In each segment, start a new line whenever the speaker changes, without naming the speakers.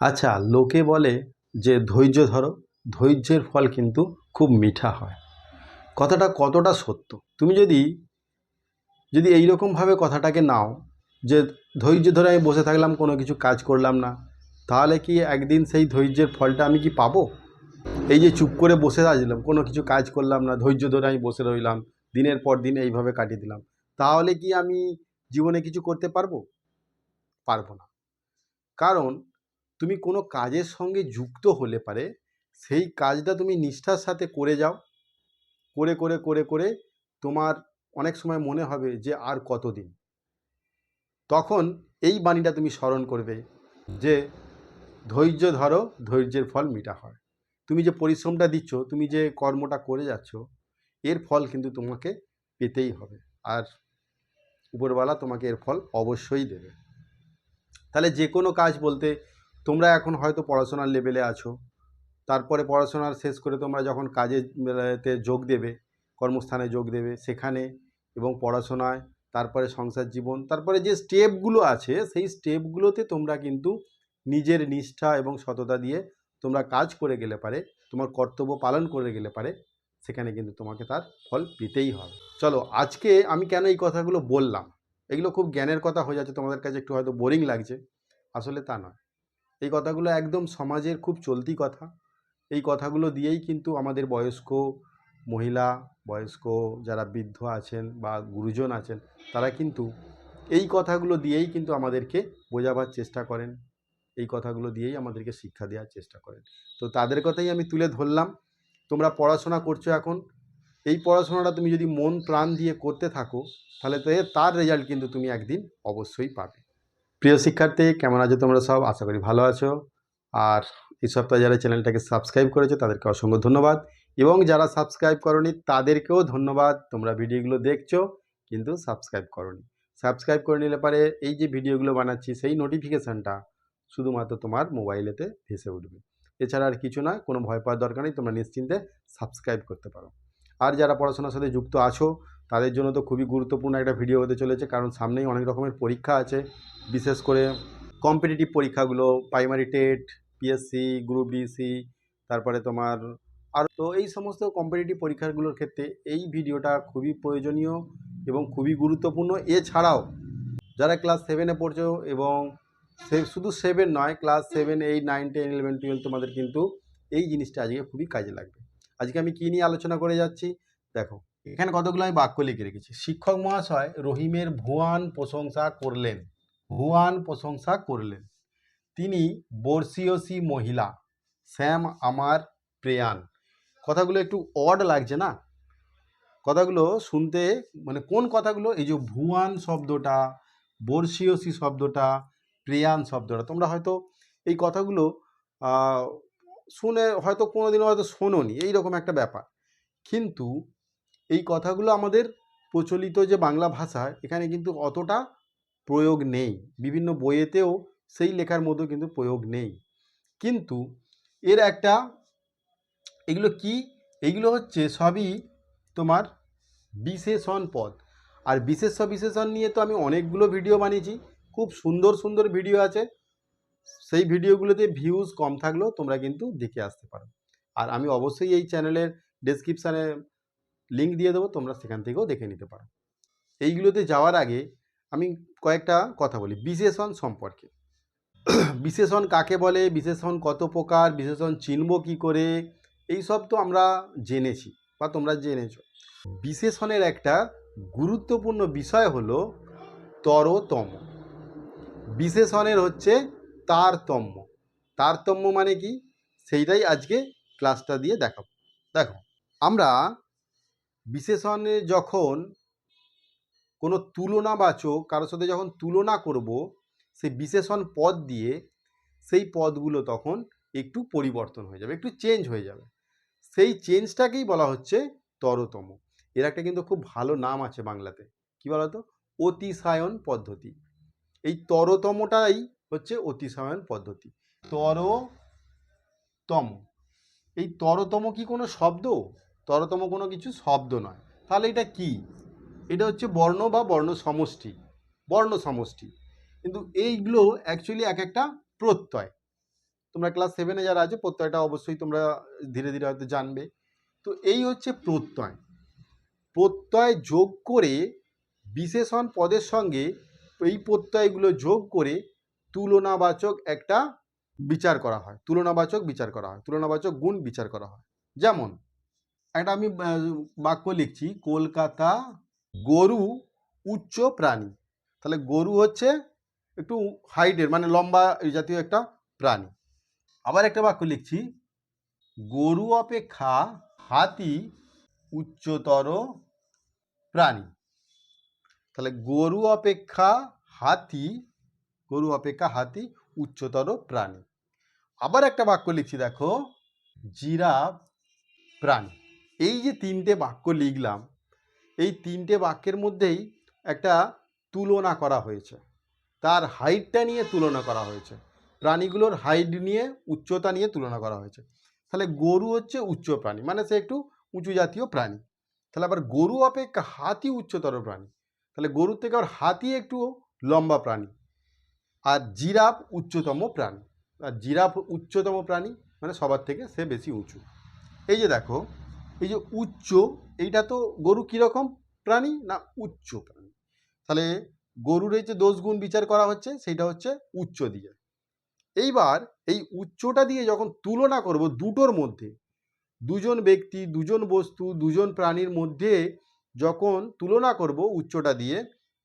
আচ্ছা লোকে বলে যে ধৈর্য ধরো, ধৈর্যের ফল কিন্তু খুব মিঠা হয়। কথাটা কতটা সত্য? তুমি যদি যদি এইরকমভাবে কথাটাকে নাও যে ধৈর্য ধরে আমি বসে থাকলাম, কোনো কিছু কাজ করলাম না, তাহলে কি একদিন সেই ধৈর্যের ফলটা আমি কি পাবো? এই যে চুপ করে বসে আসলাম, কোনো কিছু কাজ করলাম না, ধৈর্য ধরে আমি বসে রইলাম, দিনের পর দিন এইভাবে কাটিয়ে দিলাম, তাহলে কি আমি জীবনে কিছু করতে পারব? পারব না। কারণ তুমি কোনো কাজের সঙ্গে যুক্ত হলে পারে, সেই কাজটা তুমি নিষ্ঠার সাথে করে যাও। করে করে করে করে তোমার অনেক সময় মনে হবে যে আর কতদিন। তখন এই বাণীটা তুমি স্মরণ করবে যে ধৈর্য ধরো, ধৈর্যের ফল মিটা হয়। তুমি যে পরিশ্রমটা দিচ্ছ, তুমি যে কর্মটা করে যাচ্ছ, এর ফল কিন্তু তোমাকে পেতেই হবে। আর উপরওয়ালা তোমাকে এর ফল অবশ্যই দেবে। তাহলে যে কোনো কাজ বলতে তোমরা এখন হয়তো পড়াশোনার লেভেলে আছো। তারপরে পড়াশোনার শেষ করে তোমরা যখন কাজে তে যোগ দেবে, কর্মস্থানে যোগ দেবে, সেখানে এবং পড়াশোনায়, তারপরে সংসার জীবন, তারপরে যে স্টেপগুলো আছে, সেই স্টেপগুলোতে তোমরা কিন্তু নিজের নিষ্ঠা এবং সততা দিয়ে তোমরা কাজ করে গেলে পারে, তোমার কর্তব্য পালন করে গেলে পারে, সেখানে কিন্তু তোমাকে তার ফল পেতেই হবে। চলো, আজকে আমি কেন এই কথাগুলো বললাম? এগুলো খুব জ্ঞানের কথা হয়ে যাচ্ছে, তোমাদের কাছে একটু হয়তো বোরিং লাগছে। আসলে তা নয়। এই কথাগুলো একদম সমাজের খুব চলতি কথা। এই কথাগুলো দিয়েই কিন্তু আমাদের বয়স্ক মহিলা, বয়স্ক যারা বৃদ্ধ আছেন বা গুরুজন আছেন, তারা কিন্তু এই কথাগুলো দিয়েই কিন্তু আমাদেরকে বোঝাবার চেষ্টা করেন। এই কথাগুলো দিয়েই আমাদেরকে শিক্ষা দেওয়ার চেষ্টা করেন। তো তাদের কথাই আমি তুলে ধরলাম। তোমরা পড়াশোনা করছ এখন। এই পড়াশোনাটা তুমি যদি মন প্রাণ দিয়ে করতে থাকো, তাহলে তো, তার রেজাল্ট কিন্তু তুমি একদিন অবশ্যই পাবে। প্রিয় শিক্ষার্থী, কেমন আছো তোমরা সব? আশা করি ভালো আছো। আর এই সপ্তাহে যারা চ্যানেলটাকে সাবস্ক্রাইব করেছ, তাদেরকে অসংখ্য ধন্যবাদ। এবং যারা সাবস্ক্রাইব করনি, তাদেরকেও ধন্যবাদ। তোমরা ভিডিওগুলো দেখছ, কিন্তু সাবস্ক্রাইব করনি। সাবস্ক্রাইব করে নিলে পারে এই যে ভিডিওগুলো বানাচ্ছি, সেই নোটিফিকেশানটা শুধুমাত্র তোমার মোবাইলেতে ভেসে উঠবে। এছাড়া আর কিছু না, কোনো ভয় পাওয়ার দরকার নেই, তোমরা নিশ্চিন্তে সাবস্ক্রাইব করতে পারো। আর যারা পড়াশোনার সাথে যুক্ত আছো তাদের জন্য তো খুবই গুরুত্বপূর্ণ একটা ভিডিও হতে চলেছে। কারণ সামনেই অনেক রকমের পরীক্ষা আছে। বিশেষ করে কম্পিটিটিভ পরীক্ষাগুলো primary TET PSC group DC তারপরে তোমার আর তো এই সমস্ত কম্পিটিটিভ পরীক্ষাগুলোর ক্ষেত্রে এই ভিডিওটা খুবই প্রয়োজনীয় এবং খুবই গুরুত্বপূর্ণ। এছাড়াও যারা ক্লাস সেভেনে পড়ছো এবং সে শুধু সেভেন নয় class seven eight nine ten eleven twelve তোমাদের কিন্তু এই জিনিসটা আজকে খুবই কাজে লাগবে। আজকে আমি কী নিয়ে আলোচনা করে যাচ্ছি? দেখো এখানে কতগুলো আমি বাক্য লিখে রেখেছি? শিক্ষক মহাশয় রহিমের ভুয়ান প্রশংসা করলেন। ভুয়ান প্রশংসা করলেন। তিনি বর্ষীয়সী মহিলা, শ্যাম আমার প্রেয়ান। কথাগুলো একটু অড লাগছে না? কথাগুলো শুনতে মানে কোন কথাগুলো? এই যে ভুয়ান শব্দটা, বর্ষীয়সী শব্দটা, প্রেয়ান শব্দটা। তোমরা হয়তো এই কথাগুলো শুনে হয়তো কোনোদিনও হয়তো শোনোনি। এইরকম একটা ব্যাপার। কিন্তু এই কথাগুলো আমাদের প্রচলিত যে বাংলা ভাষা, এখানে কিন্তু অতটা প্রয়োগ নেই। বিভিন্ন বইয়েতেও সেই লেখার মতো কিন্তু প্রয়োগ নেই। কিন্তু এর একটা, এগুলো কি? এগুলো হচ্ছে সবই তোমার বিশেষণ পদ। আর বিশেষ বিশেষণ নিয়ে তো আমি অনেকগুলো ভিডিও বানিয়েছি। খুব সুন্দর সুন্দর ভিডিও আছে। সেই ভিডিওগুলোতে ভিউজ কম থাকলেও তোমরা কিন্তু দেখে আসতে পারো। আর আমি অবশ্যই এই চ্যানেলের ডেসক্রিপশানে লিঙ্ক দিয়ে দেবো, তোমরা সেখান থেকেও দেখে নিতে পারো। এইগুলোতে যাওয়ার আগে আমি কয়েকটা কথা বলি। বিশেষণ সম্পর্কে। বিশেষণ কাকে বলে? বিশেষণ কত প্রকার? বিশেষণ চিনব কি করে? এই সব তো আমরা জেনেছি বা তোমরা জেনেছ। বিশেষণের একটা গুরুত্বপূর্ণ বিষয় হলো তরতম বিশেষণের হচ্ছে তারতম্য। তারতম্য মানে কি? সেইটাই আজকে ক্লাসটা দিয়ে দেখাবো। দেখো, আমরা বিশেষণে যখন কোনো তুলনাবাচক, কারোর সাথে যখন তুলনা করব, সেই বিশেষণ পদ দিয়ে সেই পদগুলো তখন একটু পরিবর্তন হয়ে যাবে, একটু চেঞ্জ হয়ে যাবে। সেই চেঞ্জটাকেই বলা হচ্ছে তরতম। এর একটা কিন্তু খুব ভালো নাম আছে বাংলাতে। কি বলা তো অতিশায়ন পদ্ধতি। এই তরতমটাই হচ্ছে অতিশায়ন পদ্ধতি। তরতম। এই তরতম কি কোনো শব্দ? তরতম কোনো কিছু শব্দ নয়। তাহলে এটা কি? এটা হচ্ছে বর্ণ বা বর্ণ সমষ্টি। বর্ণ সমষ্টি। কিন্তু এইগুলো অ্যাকচুয়ালি এক একটা প্রত্যয়। তোমরা ক্লাস সেভেনে যারা আছে, প্রত্যয়টা অবশ্যই তোমরা ধীরে ধীরে হয়তো জানবে। তো এই হচ্ছে প্রত্যয়। প্রত্যয় যোগ করে বিশেষণ পদের সঙ্গে এই প্রত্যয়গুলো যোগ করে তুলনাবাচক একটা বিচার করা হয়। তুলনাবাচক বিচার করা হয়। তুলনাবাচক গুণ বিচার করা হয়। যেমন একটা আমি বাক্য লিখছি, কলকাতা গরু উচ্চ প্রাণী। তাহলে গরু হচ্ছে একটু হাইটের মানে লম্বা এই জাতীয় একটা প্রাণী। আবার একটা বাক্য লিখছি, গরু অপেক্ষা হাতি উচ্চতর প্রাণী। তাহলে গরু অপেক্ষা হাতি, গরু অপেক্ষা হাতি উচ্চতর প্রাণী। আবার একটা বাক্য লিখছি, দেখো, জিরাফ প্রাণী। এই যে তিনটে বাক্য লিখলাম, এই তিনটে বাক্যের মধ্যেই একটা তুলনা করা হয়েছে। তার হাইটটা নিয়ে তুলনা করা হয়েছে। প্রাণীগুলোর হাইট নিয়ে, উচ্চতা নিয়ে তুলনা করা হয়েছে। তাহলে গরু হচ্ছে উচ্চ প্রাণী মানে সে একটু উঁচু জাতীয় প্রাণী। তাহলে আবার গরু অপেক্ষা হাতি উচ্চতর প্রাণী। তাহলে গরুর থেকে আবার হাতি একটু লম্বা প্রাণী। আর জিরাফ উচ্চতম প্রাণী। আর জিরাফ উচ্চতম প্রাণী মানে সবার থেকে সে বেশি উঁচু। এই যে দেখো এই যে উচ্চ, এইটা তো গরু কীরকম? প্রাণী না উচ্চ প্রাণী? তাহলে গরুর এই যে দোষগুণ বিচার করা হচ্ছে সেটা হচ্ছে উচ্চ দিয়ে। এইবার এই উচ্চটা দিয়ে যখন তুলনা করব দুটোর মধ্যে, দুজন ব্যক্তি, দুজন বস্তু, দুজন প্রাণীর মধ্যে যখন তুলনা করব উচ্চটা দিয়ে,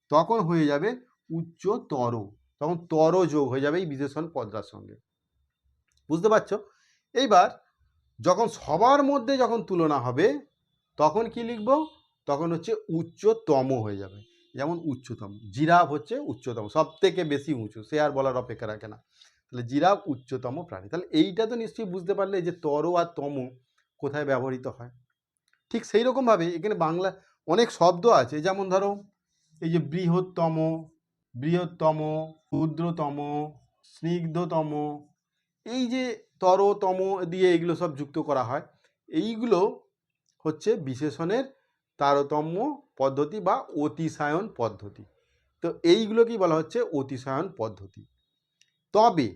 তখন হয়ে যাবে উচ্চতর। তখন তর যোগ হয়ে যাবে এই বিশেষণ পদটার সঙ্গে। বুঝতে পারছ? এইবার যখন সবার মধ্যে যখন তুলনা হবে, তখন কি লিখব? তখন হচ্ছে উচ্চতম হয়ে যাবে। যেমন উচ্চতম। জিরাফ হচ্ছে উচ্চতম সব থেকে বেশি উঁচু। সে আর বলার অপেক্ষা রাখে না। তাহলে জিরাফ উচ্চতম প্রাণী। তাহলে এইটা তো নিশ্চয়ই বুঝতে পারলে যে তর আর তম কোথায় ব্যবহৃত হয়। ঠিক সেই রকমভাবে এখানে বাংলা অনেক শব্দ আছে। যেমন ধরো, এই যে বৃহত্তম বৃহত্তম, ক্ষুদ্রতম, স্নিগ্ধতম, এই যে তরতম দিয়ে এগুলো সব যুক্ত করা হয়। এইগুলো হচ্ছে বিশেষণের তারতম্য পদ্ধতি বা অতিশায়ন পদ্ধতি। তো এইগুলোকেই বলা হচ্ছে অতিশায়ন পদ্ধতি। তবে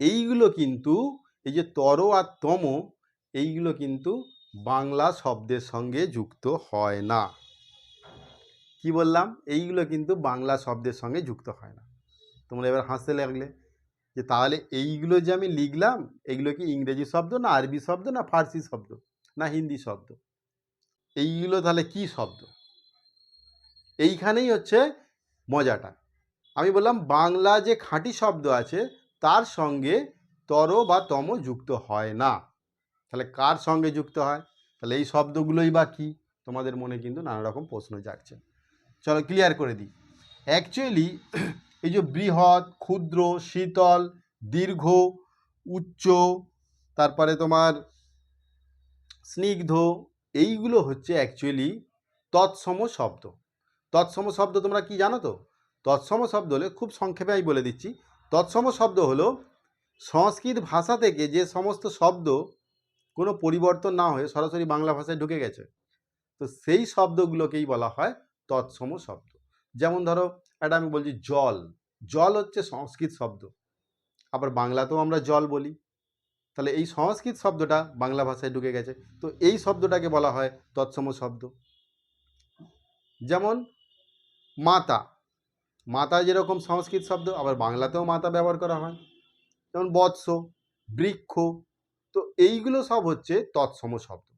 এইগুলো কিন্তু, এই যে তর আর তম, এইগুলো কিন্তু বাংলা শব্দের সঙ্গে যুক্ত হয় না। কি বললাম? এইগুলো কিন্তু বাংলা শব্দের সঙ্গে যুক্ত হয় না। তোমরা এবার হাসতে লাগলে। যে তাহলে এইগুলো যে আমি লিখলাম, এগুলো কি ইংরেজি শব্দ না আরবি শব্দ না ফার্সি শব্দ না হিন্দি শব্দ? এইগুলো তাহলে কি শব্দ? এইখানেই হচ্ছে মজাটা। আমি বললাম, বাংলা যে খাঁটি শব্দ আছে, তার সঙ্গে তর বা তম যুক্ত হয় না। তাহলে কার সঙ্গে যুক্ত হয়? তাহলে এই শব্দগুলোই বা কী? তোমাদের মনে কিন্তু নানা রকম প্রশ্ন জাগছে। চলো ক্লিয়ার করে দিই। অ্যাকচুয়ালি এই যে বৃহৎ, ক্ষুদ্র, শীতল, দীর্ঘ, উচ্চ, তারপরে তোমার স্নিগ্ধ, এইগুলো হচ্ছে অ্যাকচুয়ালি তৎসম শব্দ। তৎসম শব্দ তোমরা কি জানো তো? তৎসম শব্দ হলে খুব সংক্ষেপে আমি বলে দিচ্ছি। তৎসম শব্দ হলো সংস্কৃত ভাষা থেকে যে সমস্ত শব্দ কোনো পরিবর্তন না হয়ে সরাসরি বাংলা ভাষায় ঢুকে গেছে। তো সেই শব্দগুলোকেই বলা হয় তৎসম শব্দ। যেমন ধরো এটা আমি বলছি জল। জল হচ্ছে সংস্কৃত শব্দ। আবার বাংলাতেও আমরা জল বলি। তাহলে এই সংস্কৃত শব্দটা বাংলা ভাষায় ঢুকে গেছে। তো এই শব্দটাকে বলা হয় তৎসম শব্দ। যেমন মাতা। মাতা যেরকম সংস্কৃত শব্দ, আবার বাংলাতেও মাতা ব্যবহার করা হয়। যেমন বৎস, বৃক্ষ, তো এইগুলো সব হচ্ছে তৎসম শব্দ।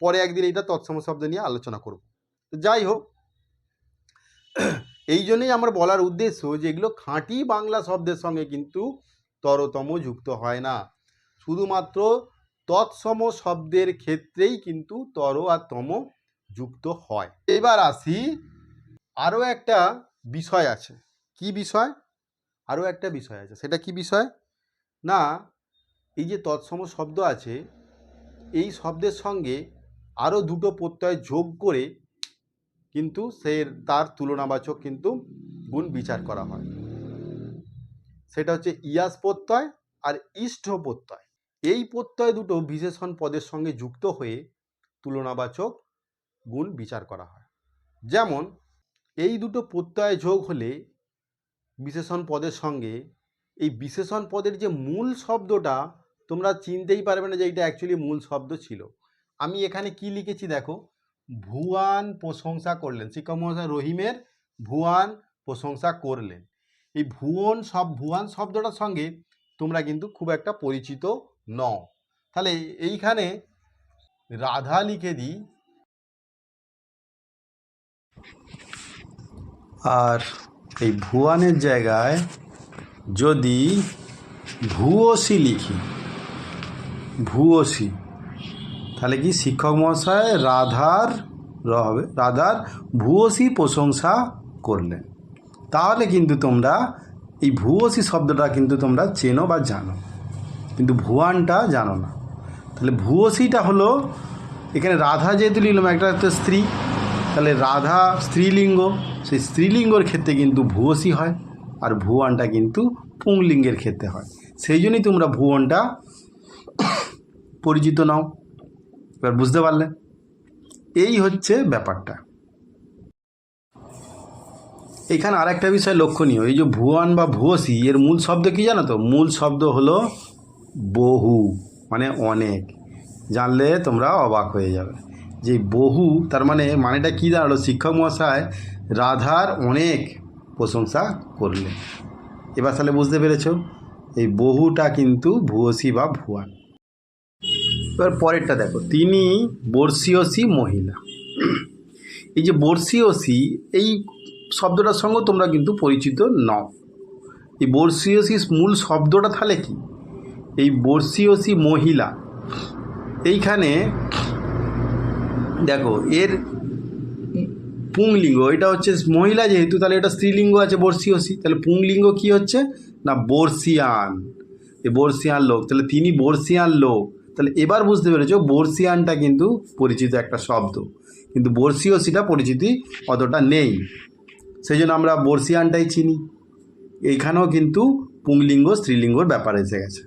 পরে একদিন এইটা তৎসম শব্দ নিয়ে আলোচনা করব। তো যাই হোক এই জন্যই আমার বলার উদ্দেশ্য যে এগুলো খাঁটি বাংলা শব্দের সঙ্গে কিন্তু তরতম যুক্ত হয় না। শুধুমাত্র তৎসম শব্দের ক্ষেত্রেই কিন্তু তর আর তম যুক্ত হয়। এবার আসি আরও একটা বিষয় আছে। কি বিষয়? আরও একটা বিষয় আছে। সেটা কি বিষয়? না, এই যে তৎসম শব্দ আছে, এই শব্দের সঙ্গে আরও দুটো প্রত্যয় যোগ করে কিন্তু সে তার তুলনাবাচক কিন্তু গুণ বিচার করা হয়। সেটা হচ্ছে ইয়াস প্রত্যয় আর ইষ্ঠ প্রত্যয়। এই প্রত্যয় দুটো বিশেষণ পদের সঙ্গে যুক্ত হয়ে তুলনাবাচক গুণ বিচার করা হয়। যেমন, এই দুটো প্রত্যয় যোগ হলে বিশেষণ পদের সঙ্গে এই বিশেষণ পদের যে মূল শব্দটা তোমরা চিনতেই পারবে না যে এইটা অ্যাকচুয়ালি মূল শব্দ ছিল। আমি এখানে কি লিখেছি দেখো? ভুয়ান প্রশংসা করলেন। শিক্ষক মহাশয় রহিমের ভুয়ান প্রশংসা করলেন। এই ভুবন সব, ভুয়ান শব্দটার সঙ্গে তোমরা কিন্তু খুব একটা পরিচিত নও। তাহলে এইখানে রাধা লিখে দিই। আর এই ভুয়ানের জায়গায় যদি ভুয়সী লিখি, ভুয়সী তাহলে কি শিক্ষক মহাশয় রাধার র হবে। রাধার ভুয়সী প্রশংসা করলেন তাহলে কিন্তু তোমরা এই ভুয়সী শব্দটা কিন্তু তোমরা চেনো বা জানো। কিন্তু ভুয়ানটা জানো না। তাহলে ভুয়সীটা হলো, এখানে রাধা যেহেতু লিখলাম, একটা হচ্ছে স্ত্রী। তাহলে রাধা স্ত্রীলিঙ্গ, সেই স্ত্রীলিঙ্গর ক্ষেত্রে কিন্তু ভুয়সী হয় আর ভুয়ানটা কিন্তু পুংলিঙ্গের ক্ষেত্রে হয়। সেই জন্যই তোমরা ভুবনটা পরিচিত নাও। এবার বুঝতে পারলে? এই হচ্ছে ব্যাপারটা। এখানে আরেকটা বিষয় লক্ষণীয়, এই যে ভুয়ান বা ভুয়সী, এর মূল শব্দ কি জানো তো? মূল শব্দ হলো বহু মানে অনেক। জানলে তোমরা অবাক হয়ে যাবে। যে বহু, তার মানে মানেটা কী দাঁড়াল? শিক্ষক মহাশয় রাধার অনেক প্রশংসা করলেন। এবার তাহলে বুঝতে পেরেছ, এই বহুটা কিন্তু ভুয়সী বা ভুয়ান। এবার পরেরটা দেখো, তিনি বর্ষীয়সী মহিলা। এই যে বর্ষীয়সী, এই শব্দটার সঙ্গে তোমরা কিন্তু পরিচিত নও। এই বর্ষীয়সী মূল শব্দটা তাহলে কি? এই বর্ষীয়সী মহিলা, এইখানে দেখো, এর পুংলিঙ্গ, এটা হচ্ছে মহিলা যেহেতু, তাহলে এটা স্ত্রীলিঙ্গ আছে বর্ষীয়সী, তাহলে পুংলিঙ্গ কি হচ্ছে? না, বর্ষিয়ান। এই বর্ষিয়ান লোক, তাহলে তিনি বর্ষিয়ান লোক। তাহলে এবার বুঝতে পেরেছ বর্ষিয়ানটা কিন্তু পরিচিত একটা শব্দ। কিন্তু বর্ষীয়সীটা পরিচিতি অতটা নেই। সেই জন্য আমরা বর্ষিয়ানটাই চিনি। এইখানেও কিন্তু পুংলিঙ্গ, স্ত্রীলিঙ্গর ব্যাপার এসে গেছে।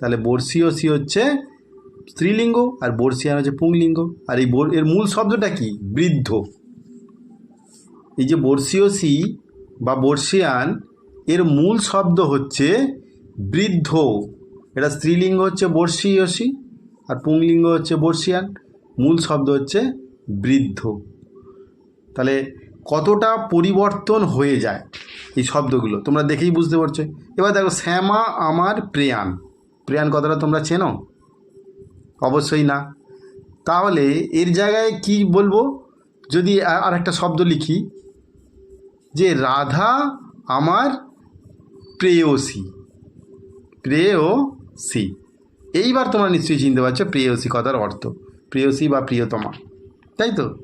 তাহলে বর্ষীয়সী হচ্ছে স্ত্রীলিঙ্গ আর বর্ষিয়ান হচ্ছে পুংলিঙ্গ। আর এই এর মূল শব্দটা কি? বৃদ্ধ। এই যে বর্ষীয়সী বা বর্ষিয়ান, এর মূল শব্দ হচ্ছে বৃদ্ধ। এটা স্ত্রীলিঙ্গ হচ্ছে বর্ষীয়সী আর পুংলিঙ্গ হচ্ছে বর্ষিয়ান, মূল শব্দ হচ্ছে বৃদ্ধ। তাহলে কতটা পরিবর্তন হয়ে যায় এই শব্দগুলো? তোমরা দেখেই বুঝতে পারছ। এবার দেখো, শ্যামা আমার প্রেয়ান প্রেয়ান কথাটা তোমরা চেনো? অবশ্যই না। তাহলে এর জায়গায় কি বলব? যদি আর একটা শব্দ লিখি, যে রাধা আমার প্রেয়সী। প্রেয়সী। এইবার তোমরা নিশ্চয়ই চিনতে পারছ প্রেয়সী কথার অর্থ। প্রেয়সী বা প্রিয়তমা। তাই তো?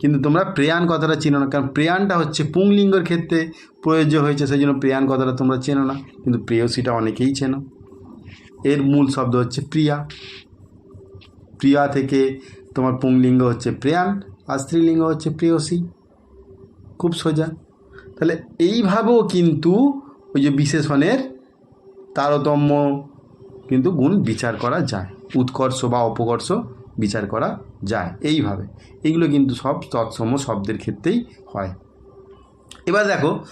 কিন্তু তোমরা প্রেয়ান কথাটা চেনো না, কারণ প্রেয়ানটা হচ্ছে পুংলিঙ্গর ক্ষেত্রে প্রয়োজ্য হয়েছে সেই জন্য প্রেয়ান কথাটা তোমরা চেনো না, কিন্তু প্রেয়সীটা অনেকেই চেনো। এর মূল শব্দ হচ্ছে প্রিয়া। প্রিয়া থেকে তোমার পুংলিঙ্গ হচ্ছে প্রেয়ান আর স্ত্রীলিঙ্গ হচ্ছে প্রেয়সী। খুব সোজা। তাহলে এইভাবেও কিন্তু ওই যে বিশেষণের তারতম্য কিন্তু গুণ বিচার করা যায়। উৎকর্ষ বা অপকর্ষ বিচার করা যায়। এইভাবে। এগুলো কিন্তু সব তৎসম শব্দের ক্ষেত্রেই হয়। এবার দেখো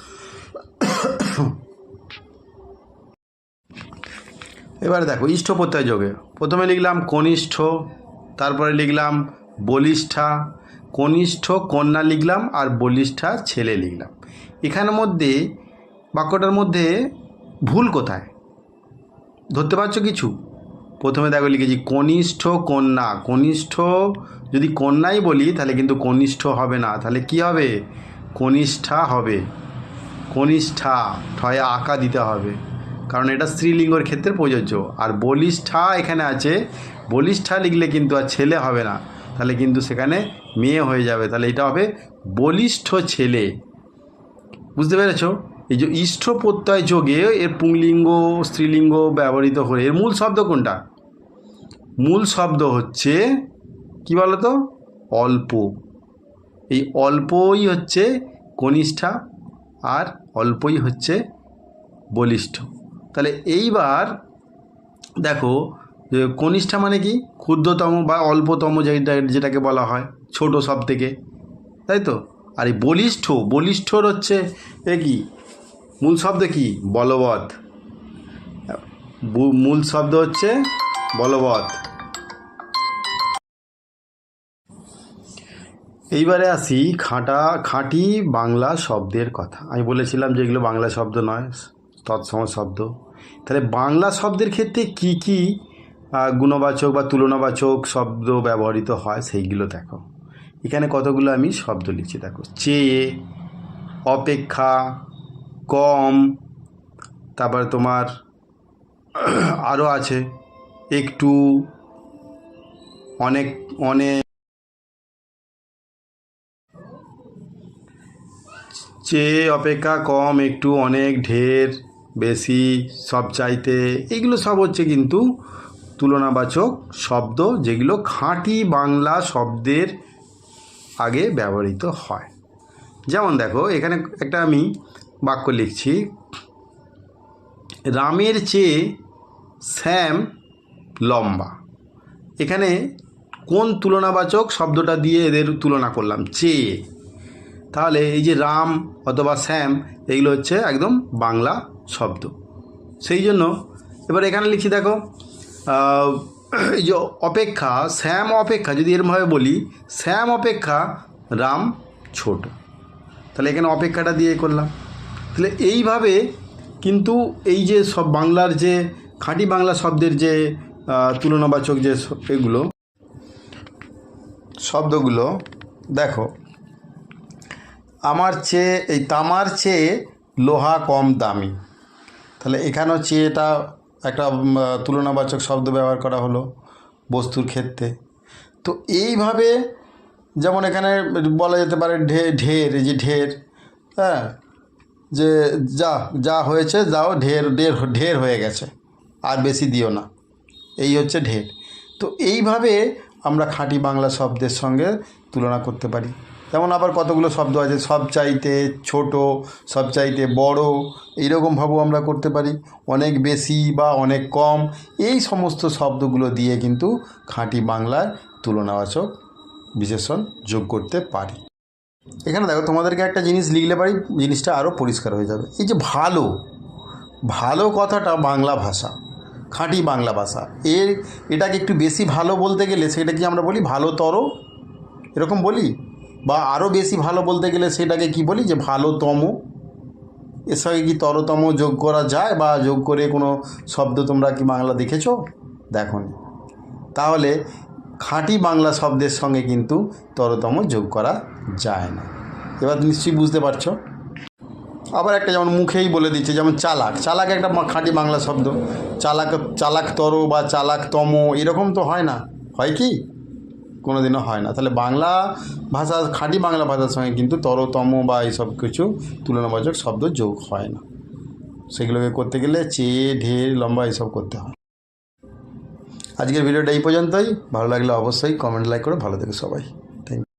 এবার দেখো ইষ্ট প্রত্যয় যোগে। প্রথমে লিখলাম কনিষ্ঠ, তারপরে লিখলাম বলিষ্ঠা, কনিষ্ঠ কন্যা লিখলাম আর বলিষ্ঠা ছেলে লিখলাম। এখানের মধ্যে, বাক্যটার মধ্যে ভুল কোথায়? ধরতে পারছ কিছু? প্রথমে দেখো লিখেছি, কনিষ্ঠ কন্যা। কনিষ্ঠ যদি কন্যাই বলি, তাহলে কিন্তু কনিষ্ঠ হবে না। তাহলে কি হবে? কনিষ্ঠা হবে। কনিষ্ঠা, ঠয়ে আঁকা দিতে হবে। কারণ এটা স্ত্রীলিঙ্গর ক্ষেত্রে প্রযোজ্য। আর বলিষ্ঠা এখানে আছে। বলিষ্ঠা লিখলে কিন্তু আর ছেলে হবে না। তাহলে কিন্তু সেখানে মেয়ে হয়ে যাবে। তাহলে এটা হবে বলিষ্ঠ ছেলে। বুঝতে পেরেছ? এই যে ইষ্ট প্রত্যয় যোগে এর পুংলিঙ্গ, স্ত্রীলিঙ্গ ব্যবহৃত হলে, এর মূল শব্দ কোনটা? মূল শব্দ হচ্ছে, কি বলতো? অল্প। এই অল্পই হচ্ছে কনিষ্ঠা আর অল্পই হচ্ছে বলিষ্ঠ। তাহলে এইবার দেখো, যে কনিষ্ঠা মানে কি? ক্ষুদ্রতম বা অল্পতম যেটা যেটাকে বলা হয়, ছোট সব থেকে। তাই তো? আর এই বলিষ্ঠ, বলিষ্ঠর হচ্ছে এ কি? মূল শব্দ কি? বলবৎ। মূল শব্দ হচ্ছে বলবৎ। এইবারে আসি খাঁটা, খাঁটি বাংলা শব্দের কথা। আমি বলেছিলাম যে এগুলো বাংলা শব্দ নয়, তৎসম শব্দ। তাহলে বাংলা শব্দের ক্ষেত্রে কি কি গুণবাচক বা তুলনাবাচক শব্দ ব্যবহৃত হয় সেইগুলো দেখো। এখানে কতগুলো আমি শব্দ লিখছি, দেখো, চেয়ে, অপেক্ষা, কম, তারপর তোমার আরও আছে, একটু, অনেক অনেক চেয়ে, অপেক্ষা, কম, একটু, অনেক, ঢের, বেশি, সব চাইতে, এগুলো সব হচ্ছে কিন্তু তুলনাবাচক শব্দ যেগুলো খাঁটি বাংলা শব্দের আগে ব্যবহৃত হয়। যেমন দেখো, এখানে একটা আমি বাক্য লিখছি। রামের চেয়ে শ্যাম লম্বা। এখানে কোন তুলনাবাচক? শব্দটা দিয়ে এদের তুলনা করলাম, চেয়ে। তাহলে এই যে রাম অথবা শ্যাম এইগুলো হচ্ছে একদম বাংলা শব্দ। সেই জন্য এবার এখানে লিখছি দেখো যে অপেক্ষা, শ্যাম অপেক্ষা, যদি এরমভাবে বলি, শ্যাম অপেক্ষা, রাম ছোট। তাহলে এখানে অপেক্ষাটা দিয়ে করলাম। তাহলে এইভাবে কিন্তু এই যে সব বাংলার যে, খাঁটি বাংলা শব্দের যে তুলনাবাচক যে এগুলো, শব্দগুলো, দেখো, আমার চেয়ে, এই তামার চেয়ে লোহা কম দামি। তাহলে এখানেও চেয়েটা একটা তুলনাবাচক শব্দ ব্যবহার করা হলো বস্তুর ক্ষেত্রে। তো এইভাবে যেমন এখানে বলা যেতে পারে ঢে, ঢের, এই যে ঢের হ্যাঁ যে যা যা হয়েছে, যাও, ঢের ঢের ঢের হয়ে গেছে, আর বেশি দিও না। এই হচ্ছে ঢের। তো এইভাবে আমরা খাঁটি বাংলা শব্দের সঙ্গে তুলনা করতে পারি। যেমন আবার কতগুলো শব্দ আছে? সব চাইতে ছোট, সব চাইতে বড় এইরকমভাবেও আমরা করতে পারি। অনেক বেশি বা অনেক কম, এই সমস্ত শব্দগুলো দিয়ে কিন্তু খাঁটি বাংলার তুলনাবাচক বিশেষণ যোগ করতে পারি। এখানে দেখো, তোমাদেরকে একটা জিনিস লিখলে পারি, জিনিসটা আরও পরিষ্কার হয়ে যাবে। এই যে ভালো ভালো কথাটা বাংলা ভাষা, খাঁটি বাংলা ভাষা। এর, এটাকে একটু বেশি ভালো বলতে গেলে সেটা কি আমরা বলি ভালোতর। এরকম বলি? বা আরও বেশি ভালো বলতে গেলে সেটাকে কি বলি যে ভালোতম। এর সঙ্গে কি তরতম যোগ করা যায় বা যোগ করে কোনো শব্দ তোমরা কি বাংলা দেখেছ? দেখো তাহলে খাঁটি বাংলা শব্দের সঙ্গে কিন্তু তরতম যোগ করা যায় না। এবার নিশ্চয়ই বুঝতে পারছ? আবার একটা যেমন মুখেই বলে দিচ্ছে, যেমন চালাক। চালাক একটা খাঁটি বাংলা শব্দ। চালাক চালাকতর বা চালাকতম, এরকম তো হয় না। হয় কি? কোনো দিনও হয় না। তাহলে বাংলা ভাষা, খাঁটি বাংলা ভাষার সঙ্গে কিন্তু তরতম বা এইসব কিছু তুলনাবাচক শব্দ যোগ হয় না। সেগুলোকে করতে গেলে চে ঢের লম্বা এইসব করতে হয়। আজকের ভিডিওটা এই পর্যন্তই। ভালো লাগলে অবশ্যই কমেন্ট, লাইক করে ভালো থেকে সবাই।